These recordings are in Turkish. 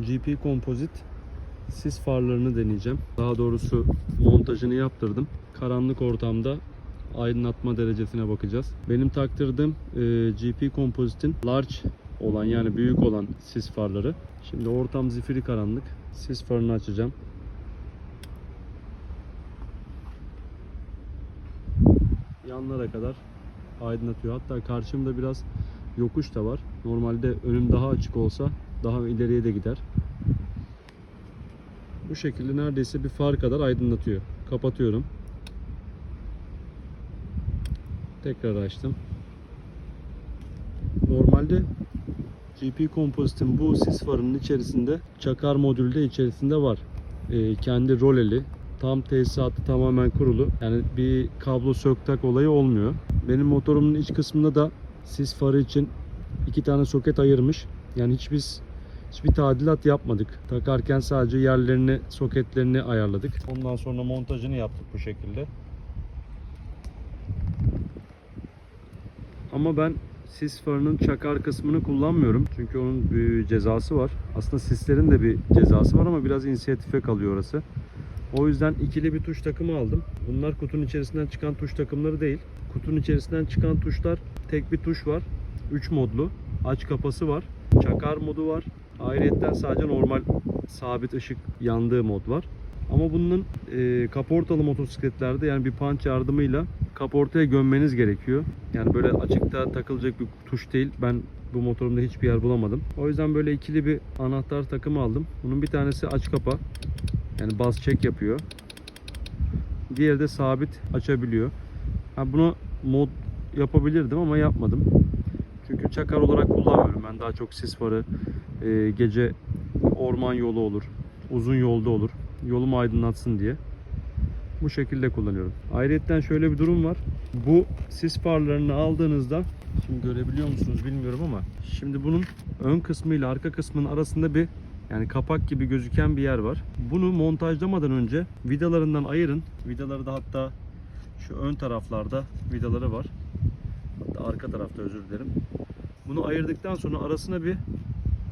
GP Composite sis farlarını deneyeceğim. Daha doğrusu montajını yaptırdım. Karanlık ortamda aydınlatma derecesine bakacağız. Benim taktırdığım e, GP Composite'in large olan yani büyük olan sis farları. Şimdi ortam zifiri karanlık. Sis farını açacağım. Yanlara kadar aydınlatıyor. Hatta karşımda biraz yokuş da var. Normalde önüm daha açık olsa daha ileriye de gider. Bu şekilde neredeyse bir far kadar aydınlatıyor. Kapatıyorum. Tekrar açtım. Normalde GP Composite'in bu sis farının içerisinde çakar modülü de içerisinde var. Ee, kendi roleli, tam tesisatı tamamen kurulu. Yani bir kablo sök tak olayı olmuyor. Benim motorumun iç kısmında da sis farı için iki tane soket ayırmış. Yani hiç biz hiçbir tadilat yapmadık. Takarken sadece yerlerini, soketlerini ayarladık. Ondan sonra montajını yaptık bu şekilde. Ama ben sis farının çakar kısmını kullanmıyorum. Çünkü onun bir cezası var. Aslında sislerin de bir cezası var ama biraz inisiyatife kalıyor orası. O yüzden ikili bir tuş takımı aldım. Bunlar kutunun içerisinden çıkan tuş takımları değil. Kutunun içerisinden çıkan tuşlar tek bir tuş var. 3 modlu. Aç kapası var. Çakar modu var. Ayrıyetten sadece normal sabit ışık yandığı mod var. Ama bunun e, kaportalı motosikletlerde yani bir punch yardımıyla kaportaya gömmeniz gerekiyor. Yani böyle açıkta takılacak bir tuş değil. Ben bu motorumda hiçbir yer bulamadım. O yüzden böyle ikili bir anahtar takımı aldım. Bunun bir tanesi aç kapa. Yani bas çek yapıyor. Diğeri de sabit açabiliyor. Ha bunu mod yapabilirdim ama yapmadım. Çünkü çakar olarak kullanmıyorum. Ben daha çok sis farı, e, gece orman yolu olur, uzun yolda olur. Yolumu aydınlatsın diye. Bu şekilde kullanıyorum. Ayrıca şöyle bir durum var. Bu sis farlarını aldığınızda şimdi görebiliyor musunuz bilmiyorum ama şimdi bunun ön kısmı ile arka kısmının arasında bir yani kapak gibi gözüken bir yer var. Bunu montajlamadan önce vidalarından ayırın. Vidaları da hatta şu ön taraflarda vidaları var. Hatta arka tarafta özür dilerim. Bunu ayırdıktan sonra arasına bir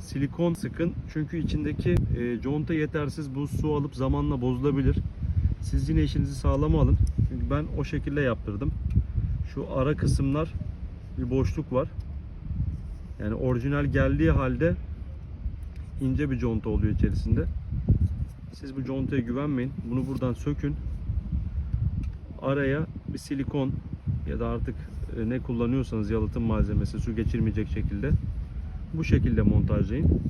silikon sıkın. Çünkü içindeki e, conta yetersiz buz su alıp zamanla bozulabilir. Siz yine işinizi sağlama alın. Çünkü ben o şekilde yaptırdım. Şu ara kısımlar bir boşluk var. Yani orijinal geldiği halde ince bir conta oluyor içerisinde. Siz bu contaya güvenmeyin. Bunu buradan sökün. Araya bir silikon ya da artık e, ne kullanıyorsanız yalıtım malzemesi su geçirmeyecek şekilde bu şekilde montajlayın.